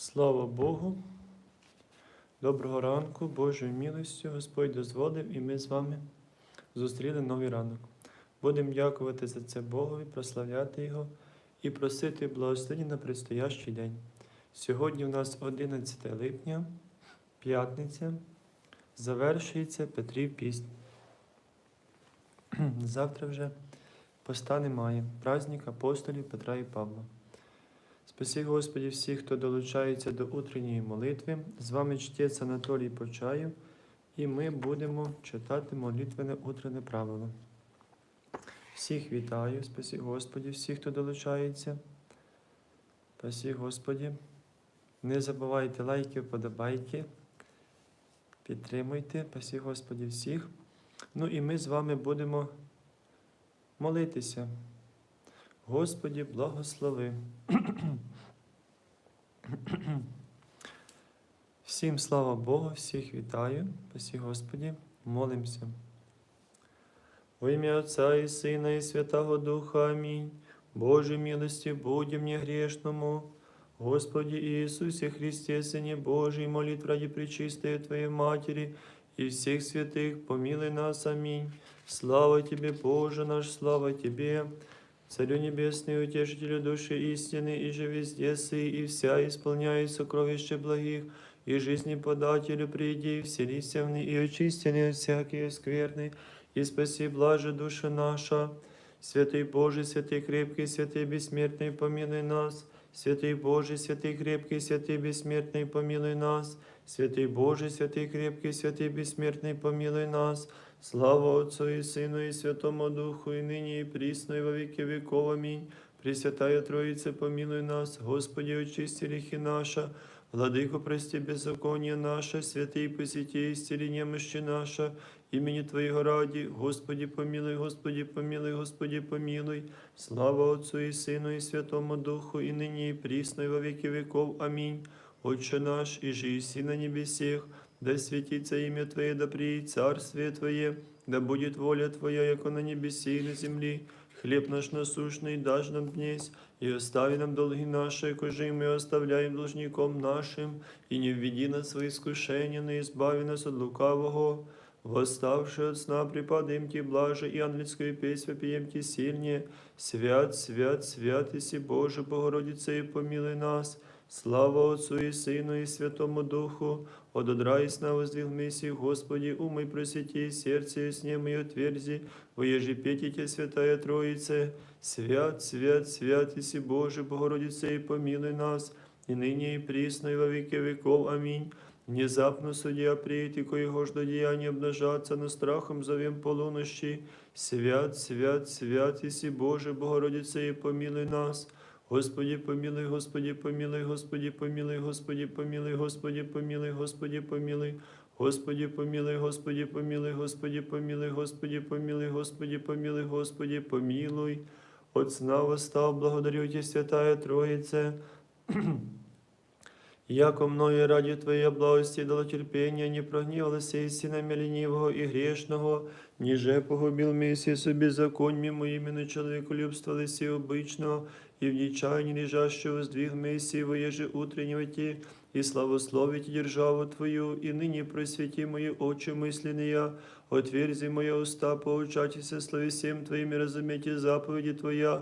Слава Богу. Доброго ранку, Божою милостю Господь дозволив, і ми з вами зустріли новий ранок. Будемо дякувати за це Богові, прославляти Його і просити благословення на предстоящий день. Сьогодні у нас 11 липня, п'ятниця, завершується Петрів піст. Завтра вже поста немає. Праздник апостолів Петра і Павла. Спаси, Господі, всіх, хто долучається до утренньої молитви. З вами чтець Анатолій Почаєв, і ми будемо читати молитвене утрене правило. Всіх вітаю, спасі Господі, всіх, хто долучається. Спасі Господі. Не забувайте лайки, вподобайки. Підтримуйте, спасі Господі всіх. Ну і ми з вами будемо молитися. Господі, благослови. Всім слава Богу, всіх вітаю, спасі Господі, молимося. Во ім'я Отця і Сина, і Святого Духа Амінь. Боже милості, будь мені грешному. Господи Иисусе Христе, Сыне Божий, молитв ради Пречистой Твоей Матери и всех святых, помилуй нас, аминь. Слава Тебе, Боже наш, слава Тебе, Царю Небесный, Утешителю души истины, и же везде сы, и вся исполняй сокровище благих, и жизни подателю приди, вселися в ны, и очисти от всякие скверны, и спаси блаже душа наша. Святый Божий, святый крепкий, святый бессмертный, помилуй нас. Святый Божий, святый крепкий, святый бессмертный, помилуй нас. Святый Божий, святый крепкий, святый бессмертный, помилуй нас. Слава Отцу и Сыну и Святому Духу, и ныне и присно, и во веки веков. Аминь. Пресвятая Троица, помилуй нас. Господи, очисти грехи наши. Владыку, прости беззаконие наше, святый посети, исцели немощи наша, имени Твоего ради, Господи, помилуй, Господи, помилуй, Господи, помилуй. Слава Отцу и Сыну и Святому Духу, и ныне и присно, и во веки веков. Аминь. Отче наш, и же иси на небесех, да светится имя Твое, да приедет царствие Твое, да будет воля Твоя, яко на небесе и на земли. Хлеб наш насущный дашь нам днесь, и остави нам долги наши, кожи и мы оставляем должником нашим, и не введи нас в свои искушения, но избави нас от лукавого. Восставши от сна, припадаем Ти блаже, и ангельскую песнь вопием Ти сильнее. Свят, свят, свят, Иси Боже, Богородице, и помилуй нас. Слава Отцу и Сыну и Святому Духу, ододрай сна воздвиг миссии, Господи, умой просвети, сердце и сне мое отверзи, воежи петите, Святая Троице, свят, свят, свят, Иси Боже, Богородице, и помилуй нас, и ныне и присно, и во веки веков. Аминь. Внезапно судья приедет, и коего ж до деяния обнажаться, но страхом зовем полунощи. Свят, свят, свят, Иси Боже, Богородице, и помилуй нас. Господи, помилуй, Господи, помилуй, Господи, помилуй, Господи, помилуй, Господи, помилуй, Господи, помилуй. Господи, помилуй, Господи, помилуй, Господи, помилуй, Господи, помилуй, Господи, помилуй, Господи, помилуй. От сна восстав, благодарю Тебя, Святая Троице. Яко мною раді Твоєї благості дало терпіння, не прогнівалася і синами ленивого і грешного, ніже погубил миси собі законьми моїми на человеколюбства лиси обычного, и в нечаянии лежащего сдвиг миссии воеже утреннего те, и славословить державу Твою, и ныне просвети мои очи мысленные, отверзи мои уста, поучайтеся словесем Твоими, разумейте заповеди Твоя,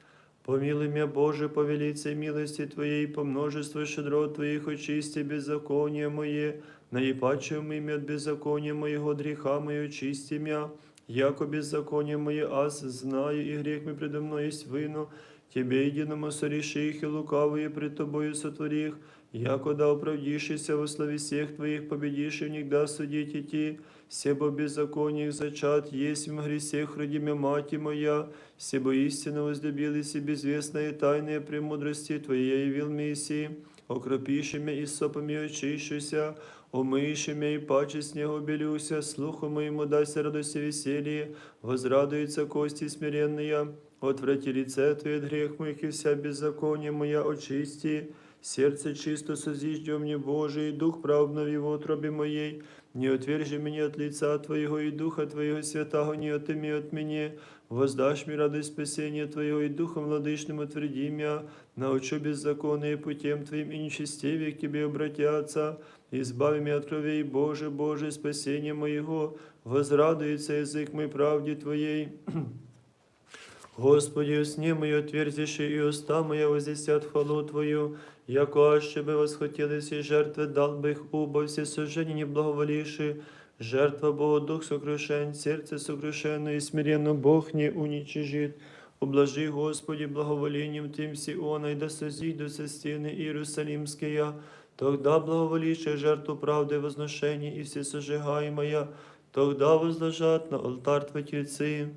Помилуй меня, Боже, по велице милости Твоей, по множеству щедрот Твоих, очисти беззаконие мое, наипаче имя от беззакония моего, греха мое, очисти мя, яко беззаконие мое, аз знаю, и грех мой предо мной есть вино, Тебе единому сореши их, и лукавые пред Тобою сотворих, яко да оправдишися во славе всех Твоих, победишь и никогда судить идти, себо беззакониях зачат, есть в гресех родимя мати моя, себо истинно возлюбились и безвестные тайные премудрости Твоей явил Мессии, окропіши мя і сопом і очищуся, омийши мя і паче снігу белюся, слуху моєму дайся радости веселье, возрадуются кости смиренные, отврати лице Твое от грех моих и вся беззаконие моя очисти, сердце чисто созижди мне Божий, и дух прав обнови в утробе моей, не отвержи меня от лица Твоего и Духа Твоего святого не отыми от меня, воздашь мне радость спасения Твоего и Духом владычным утверди меня, научу беззаконные путем Твоим и нечестивее к Тебе обратятся, избави меня от кровей Боже, Боже, спасение моего, возрадуется язык мой правде Твоей. Господи, усни мою отверзиши, и уста моя возвестят хвалу Твою, яко аще бы восхотелись и жертвы, дал бы их убо, все сожжения не благоволивши, жертва Богу дух сокрушен, сердце сокрушенно и смиренно Бог не уничижит. Ублажи, Господи, благоволением Тим Сиона, и да созидутся стены Иерусалимские, тогда благоволише жертву правды возношения и все сожигаемая, тогда возложат на алтарь Твои тельцы.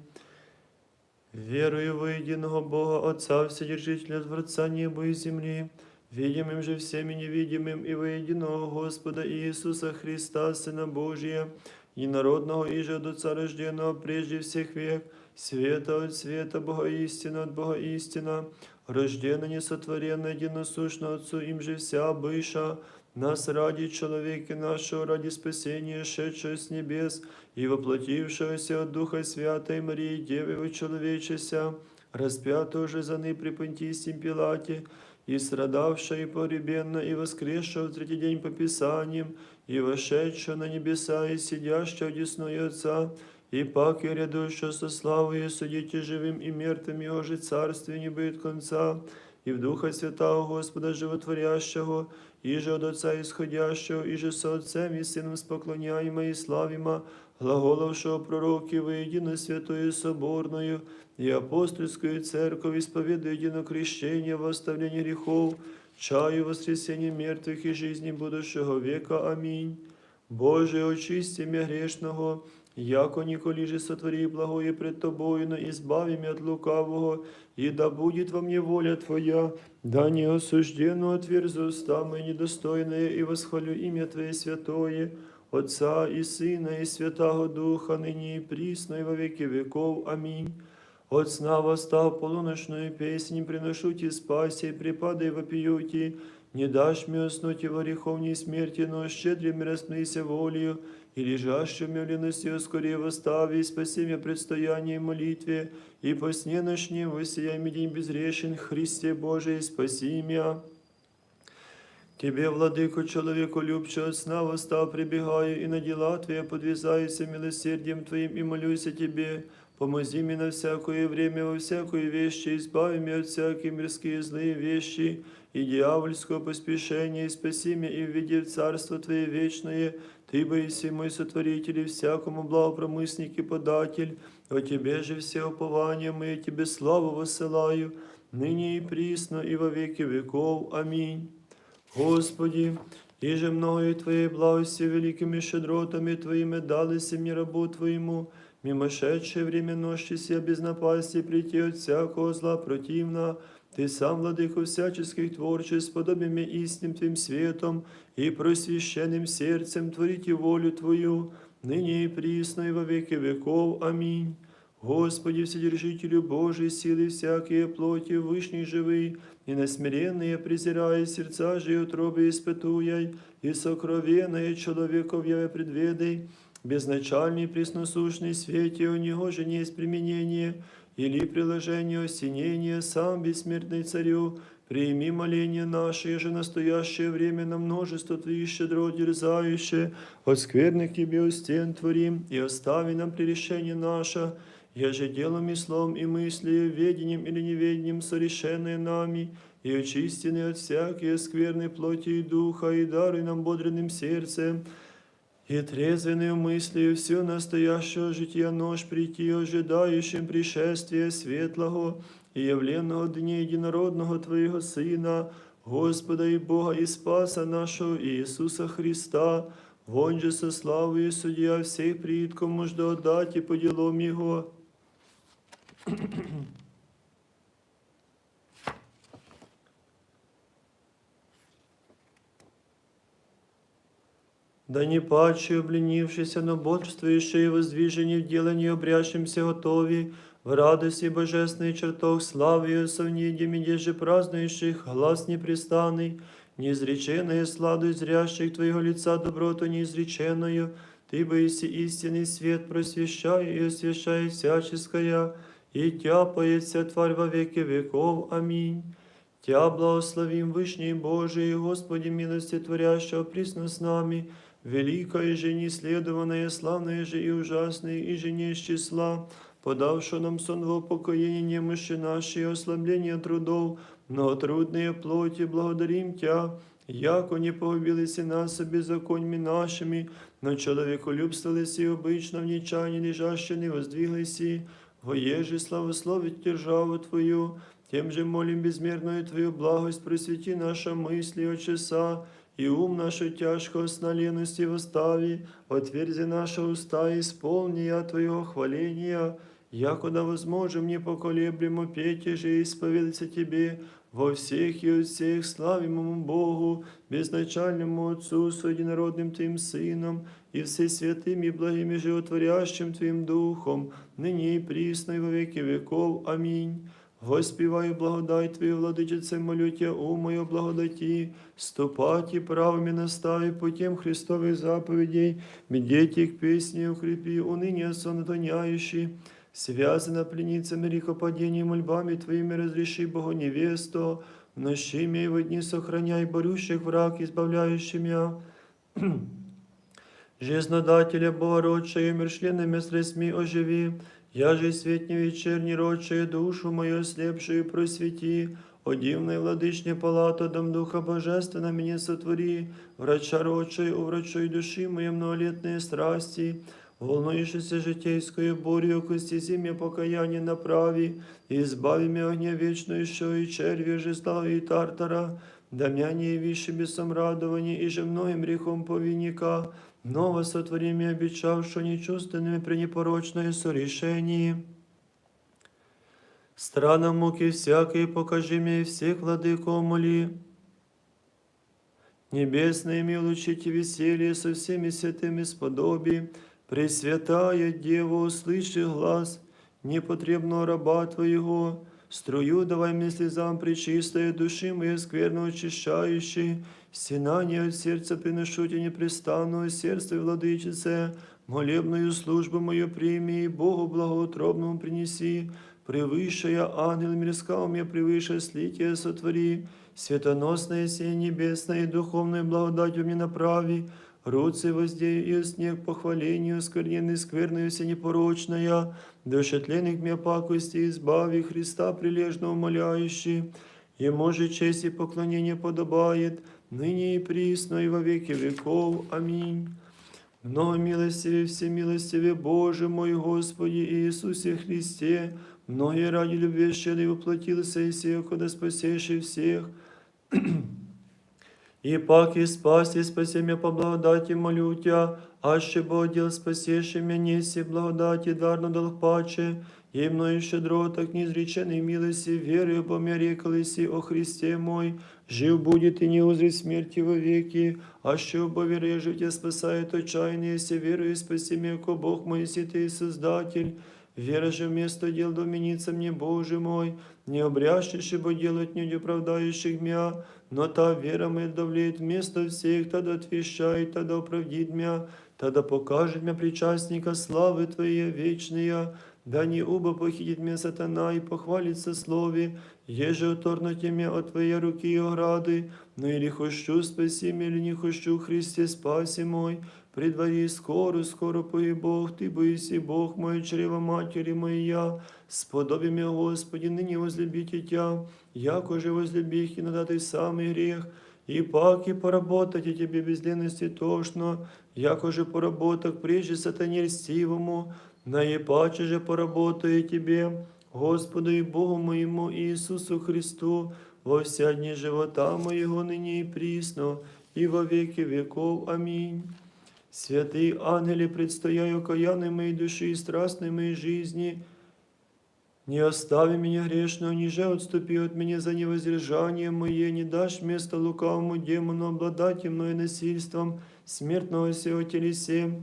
Верую во единого Бога, Отца, Вседержителя Творца неба и земли, видимым же всеми невидимым и во единого Господа Иисуса Христа, Сына Божия, и народного и же от Отца рожденного прежде всех век, света от света, Бога истина от Бога истина, рожденно несотворенно, единосущно Отцу, им же вся быша, нас ради человека нашего, ради спасения, шедшего с небес, и воплотившегося от Духа Святой Марии, Девы человечеся, распятого же за ны при Понтийском Пилате, и страдавшего и погребенно, и воскресшего в третий день по Писаниям, и вошедшего на небеса, и сидящего одесную Отца, и пак и рядущего со славою судите живым и мертвым, Его же царствие не будет конца, и в Духа Святого Господа Животворящего, и же от Отца исходящего, и же со Отцем и Сыном споклоняемо и славимо, глаголовшего пророки воедино святою соборною и апостольскую церковь, исповедуя едино крещение во оставление грехов, чаю воскресения мертвых и жизни будущего века. Аминь. Боже, очисти меня грешного, яко николи же сотвори благое пред Тобою, но избави меня от лукавого, и да будет во мне воля Твоя, да не осужденно отверзу уста мои недостойные, и восхвалю имя Твое святое, Отца и Сына и Святого Духа, ныне и присно, и во веки веков. Аминь. От сна восстав полуночную песнь, приношу Ти спаси, припадай вопиюти, не дашь мне уснуть и во греховней смерти, но щедрым распнися волею, и лежащим в ленности скорее восстави, и спаси меня предстояние молитве, и по сне ночнем воссияй мне день безрешен, Христе Божий, спаси меня. Тебе, владыко, человеку любче от сна восстав прибегаю, и на дела Твои подвязаюся милосердием Твоим, и молюся Тебе. Помози мне на всякое время, во всякую вещи, избави меня от всякие мирские злые вещи, и дьявольского поспешения, и спаси меня, и введи в Царство Твое вечное, Ты, боиси мой сотворитель, и всякому благопромысник и податель, о Тебе же все упования мои, Тебе славу воссылаю, ныне и присно, и во веки веков. Аминь. Господи, и же мною Твоей благости великими щедротами Твоими далися мне рабу Твоему, мимошедшее время ночи сия без напасти прийти от всякого зла противна, Ты сам, владыко всяческих творчеств, подобен мне истинным Твоим светом и просвященным сердцем творите волю Твою, ныне и присно и во веки веков. Аминь. Господи, Вседержителю Божий, силы всякие плоти, вышний живый, и на смиренные презирая сердца же и утробы испытуяй, и сокровенное человеков я предведай, безначальный пресносущный свете у него же не есть применение, или приложение осенения, сам бессмертный царю, Прими моление наше, же настоящее время на множество Твоих щедрот дерзающее, от скверных Тебе у стен творим, и остави нам пререшение наше, еже делом и словом и мыслью, ведением или неведением сорешенное нами, и очистены от всякие скверной плоти и духа, и даруй нам бодренным сердцем, и трезвенную мыслью все настоящего жития нож прийти, ожидающим пришествия светлого и явленного дня единородного Твоего Сына, Господа и Бога и Спаса нашего Иисуса Христа, вон же со славою судья всех предков можно отдать и по делам Его. да не паче обленившийся, но бодрствующие и воздвижение в делании обрящимся готови, в радости божественный чертог славы и совнидями, деже празднующих глаз непрестанный, неизреченная сладость зрящих Твоего лица доброту неизреченную, Ты боиси истинный свет, просвещай и освящай всяческая, и тяпает вся тварь во веки веков. Аминь. Тя благословим Вышний Божий, Господи милости творящего присно с нами, великая же неследованная, славная же и ужасная, и же не из числа, подавшего нам сон в упокоение немощи наши и ослабление трудов, но трудные плоти благодарим Тя, яко не погубились нас беззаконьми нашими, но человеколюбствовались и обычно в нечаянии лежаще не воздвиглись, воеже славословить державу Твою, тем же молим безмерную Твою благость, просвети наша мысли от часа, и ум нашу тяжкого сна лености восстави, отверзи наши уста, исполни я Твоего хваления, якуда возможем непоколеблемо петь же исповедаться Тебе, во всех и от всех славимому Богу, безначальному Отцу, с единородным Твоим Сыном, и всесвятым и благим и животворящим Твоим Духом, ныне и присно и во веки веков. Аминь. Воспіваю благодать Твою, владичице, молю Тя, у мою благодаті, ступати правими настави путем Христових заповедей, медети к песне укрепи, уныние сонатоняющий, связано пленницами рекопадений мольбами Твоими разреши Богу невесту, в нощи и в дни сохраняй борющих враг, избавляющий меня. Жизнодателя Богородчая, мершленными средствами оживи, я же светни вечерний родчая душу мою слепшую просвети, о дивной владычне палата дом Духа Божественно мне сотвори, врача родчай, уврачуй души моей многолетные страсти, волнующейся житейскую бурю, кости зиме покаяние направи, и избави меня огня вечную еще и черви жезла и тартара, да меня не явишь бесом радования, и же многим грехом повинника, Ново сотвори мне обещав, что нечувственными при непорочное сорешении. Страна муки всякой покажи мне и всех владыко моли. Небесные милучите веселье со всеми святыми сподоби, Пресвятая Дева, услыши глаз непотребного раба Твоего, струю давай мне слезам причистая души моей скверно очищающей, Стенание от сердца приношу тебе непрестанную сердце, владычице, молебную службу мою прими, и Богу благоутробному принеси, превыше ангел мирскал мне превыше слитие сотвори, светоносное сие небесное и духовное благодатью мне направи, руцы воздею и снег похвалению, скверненный скверную все непорочная, душетленных мне пакости избави Христа прилежно умоляющий, Ему же честь и поклонение подобает, ныне и присно, и во веки веков. Аминь. Много милостиве, всемилостиве Боже мой Господи Иисусе Христе, многие ради любви щедрый воплотился и сех, когда спасеши всех. И пак и спаси, спаси меня по благодати, молю Тя, аще Бог дел спасеши меня, неси благодати, дарно дал паче, и мною щедро, так неизреченной милости, верою по мне рекалися о Христе мой, жив будет и не узрит смерти во веки, а що поверя життя спасает отчаяние, если верою спаси меня, ко Бог мой, святый Создатель, Вера же вместо дел доменится мне, Боже мой, не обрящешь, бо делать не оправдающих меня, но та вера моя давлеет вместо всех, тогда отвещает, тогда оправдит меня, тогда покажет мне причастника славы Твоей вечная, да не уба похитит меня сатана и похвалится слове, еже оторнуте меня от Твоей руки и ограды, но или хочу спаси меня, или не хочу, Христе, спаси мой, при дворі скоро, скоро пої Бог, Ти боїсі Бог мой, чрева матері моя, сподоби мя, Господи, нині возлюбите Тя, яко же возлюбих и надатый самый грех, и пак и поработать и Тебе без лености тошно, яко же поработок прежде сатане льстивому, наипаче же поработаю Тебе, Господу и Богу моему Иисусу Христу, во вся дни живота моего ныне и присно, и во веки веков. Аминь. Святые ангели, предстояю окаянной моей души и страстной моей жизни, Не остави меня грешного, ниже отступи от меня за невоздержание мое, не дашь место лукавому демону обладать мною насильством смертного сего телесе.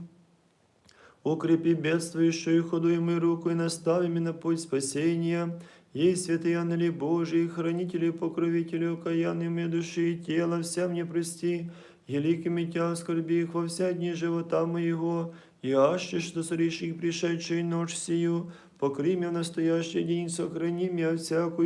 Укрепи бедствующую ходуемую руку и настави меня на путь спасения. Ей, святые ангели Божии, хранители и покровители окаянной моей души и тела, вся мне прости, великими тя скорби во вся дни живота моего, и аще, что соришь пришедшую ночь сию, покри в настоящий день, сохрани меня от всякого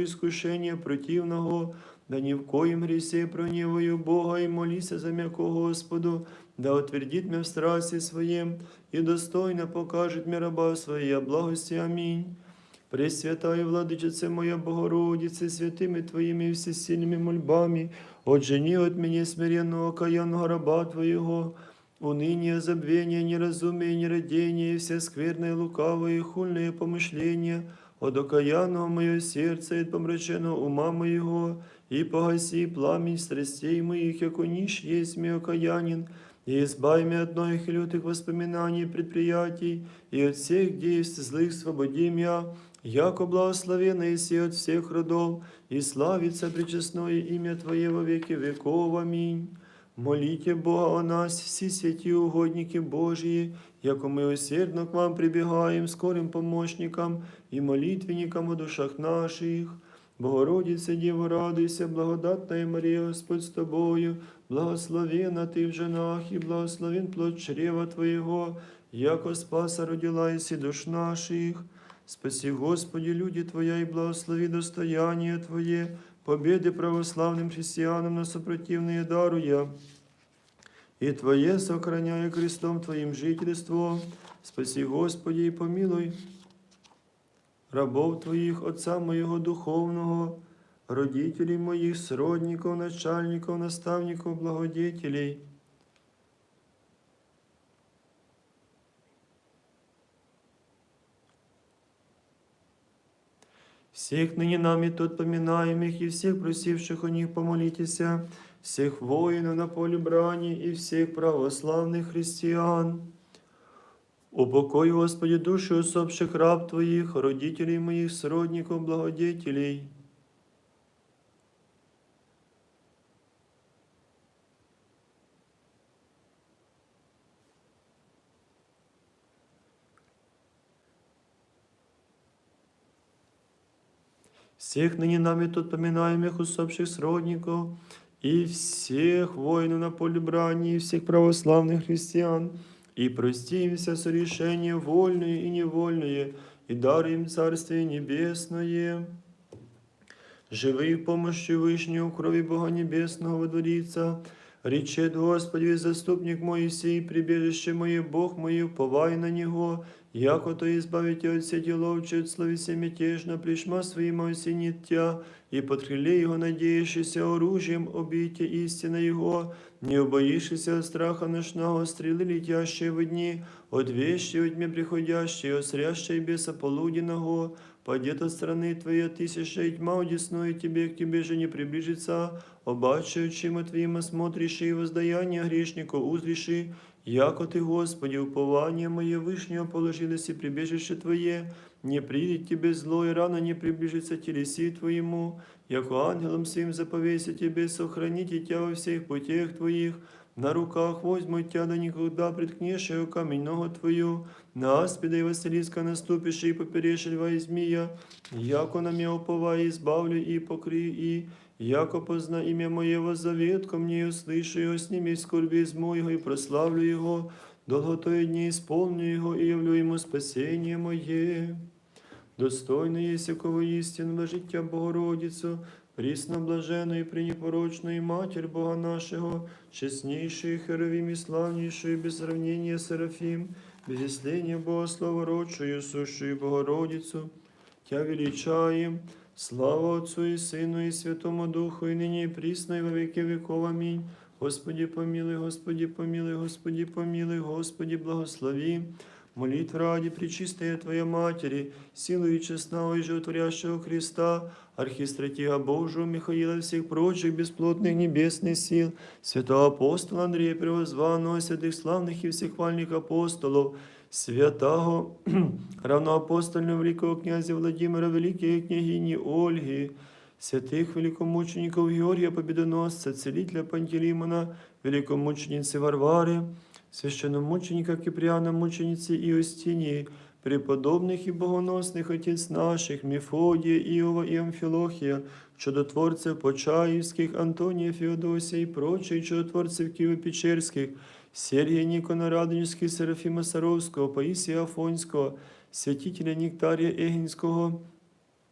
противного, да ни в коем гресе проневаю Бога и молися за м'яко Господу, да утвердит меня в страсти своем и достойно покажет мне раба своей благости. Аминь. Пресвятая Владычице моя Богородице, святыми Твоими и всесильными мольбами, отжени от меня смиренного окаянного раба Твоего, уныние, забвение, неразумие, нерадение, все скверные, лукавые, хульные помышления, от окаянного мое сердце и от помраченного ума моего, и погаси пламень страстей моих, яко ниш есть мне окаянин, и избави меня от многих и лютых воспоминаний и предприятий, и от всех действий злых свободи меня, яко благословенный и от всех родов, и славится пречестное имя Твое во веки веков. Аминь. Молите Бога о нас, всі святі угодники Божії, яко ми усердно к вам прибігаємо скорим помощникам і молитвенникам у душах наших. Богородице, Діво, радуйся, благодатна Марія, Господь з тобою, благословена ти в женах, і благословен плод чрева Твоєго, яко спаса родила єси душ наших. Спаси, Господи, люди Твоя, и благослови достояние Твое, победы православным христианам на сопротивные даруя. И Твое сохраняя крестом Твоим жительство, спаси, Господи, и помилуй рабов Твоих, Отца моего духовного, родителей моих, сродников, начальников, наставников, благодетелей, всех ныне нами тут поминаемых и всех просивших у них помолитеся, всех воинов на поле брани и всех православных христиан. Упокой, Господи, души усопших раб Твоих, родителей моих, сродников, благодетелей. всех ныне нами тут поминаемых усопших сродников, и всех воинов на поле брани, и всех православных христиан, и прости им все сорешения вольные и невольные, и дар им Царствие Небесное. Живи в помощи Вышнего крови Бога Небесного водворится, Речет Господи, заступник мой сей, прибежище мое, Бог мой, уповай на Него, яко то избавите от все деловче, от словеся мятежно, пришма своим осенит тя, и под крыле Его надеющийся оружием обійте истина Его, не убоишься от страха ночного, стрелы летящие в дни, от вещи во тьме приходящие, осрящие беса полуденного, Падет от страны Твоей тысяча, и тьма удесную Тебе, к Тебе же не приближится, обаче очима Твоим осмотришь и воздаяние грешнику узриши, яко Ты, Господи, упование мое вышнего положилось и прибежище Твое, не придет Тебе зло, и рано не приближится телеси Твоему, яко ангелом своим заповеся Тебе, сохраните Тебя во всех путях Твоих, на руках возьму Тя, да никогда приткнешь ее камень ногу Твою, на аспида и Василиска наступишь и поперешь льва и змея, яко на меня уповай, избавлю и покри, и яко позна имя Моего завет ко мне, услышу его, сними скорби из моего и прославлю его, долготою дни исполню его и явлю ему спасение мое. Достойно есть якого істинного життя Богородицю, Прісно блаженої, пренепорочної Матерь Бога нашого, чеснішої, херовим і славнішої, без сравнения Серафим, без исления Бога Словородшую, сущою Богородицю, Тя величаєм, слава Отцу і Сину, і Святому Духу, і нині, і прісно, і во віки віков. Амінь. Господі помилуй, Господі помилуй, Господі помилуй, Господі благослови. Молитва ради Пречистая Твоя Матери, силу и честного и животворящего Христа, архистратига Божию Михаила, всех прочих бесплотных небесных сил, святого апостола Андрея Превозванного, святых славных и всех вальных апостолов, святого равноапостольного великого князя Владимира, великої княгині Ольги, святих великомучеників Георгія Побідоносця, целителя Пантелеймона, великомучениці Варвари, священномученика Кипріана, мучениці Іостінії, преподобних і богоносних отець наших, Мефодія, Іова і Амфілохія, чудотворців Почаївських, Антонія Феодосія і прочих чудотворців Києво-Печерських, Сергія Нікона Радонівського, Серафіма Саровського, Паїсія Афонського, святителя Ніктарія Егінського,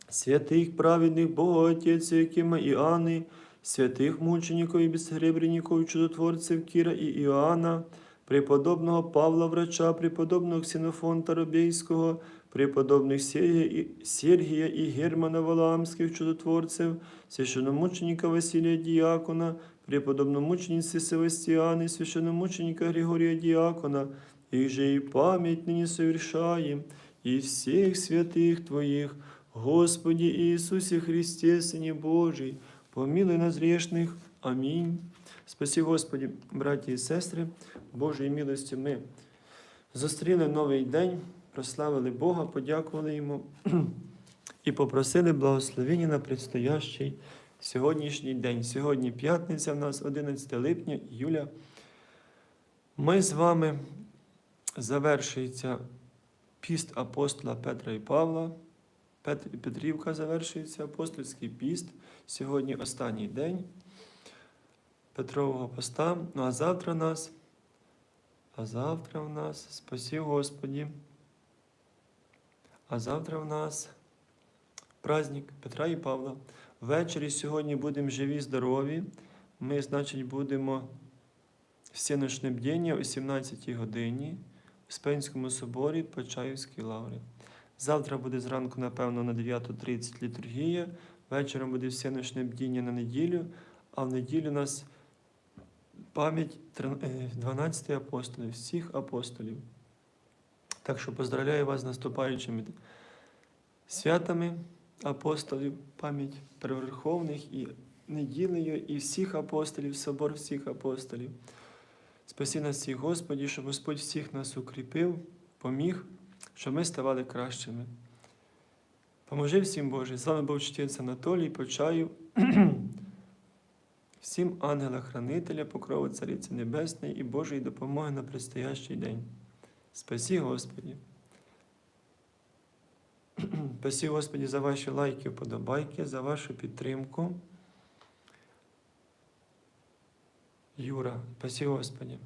святих праведних Богоотець Якима Іоанни, святих мучеників і безсребреників, чудотворців Кіра і Іоанна, преподобного Павла Врача, преподобного Ксенофонта Робейського, преподобних Сергія і, Германа Валаамських чудотворців, священномученика Василія Діакона, преподобномучениці Севастіани, священномученика Григорія Діакона, їх же і пам'ять нині совершаєм, і всіх святих Твоїх, Господі Ісусі Христе, Сині Божий, помилуй нас грешних. Амінь. Спасі Господі, браті і сестри, Божої милості ми зустріли новий день, прославили Бога, подякували Йому і попросили благословення на предстоящий сьогоднішній день. Сьогодні п'ятниця в нас 11 липня, Юля. Ми з вами завершується піст апостола Петра і Павла. Петрівка завершується, апостольський піст. Сьогодні останній день Петрового поста. Ну а завтра нас, а завтра в нас, спасі Господі. А завтра в нас праздник Петра і Павла. Ввечері сьогодні будемо живі, здорові. Ми, значить, будемо всеночне бдіння о 17 годині в Спенському соборі Почаївській лаврі. Завтра буде зранку, напевно, на 9.30 літургія. Вечором буде всеночне бдіння на неділю, а в неділю у нас пам'ять е, 12 апостолів, всіх апостолів. Так що поздравляю вас з наступаючими святами апостолів, пам'ять переверховних і неділею, і всіх апостолів, собор всіх апостолів. Спасі нас всіх, Господі, щоб Господь всіх нас укріпив, поміг, щоб ми ставали кращими. Поможи всім Боже. З вами був чтець Анатолій Почаїв. Всім ангела-хранителя, покрову Цариці Небесної і Божої допомоги на предстоящий день. Спасі Господі. Спасі Господі за ваші лайки, вподобайки, за вашу підтримку. Юра, спасі Господі.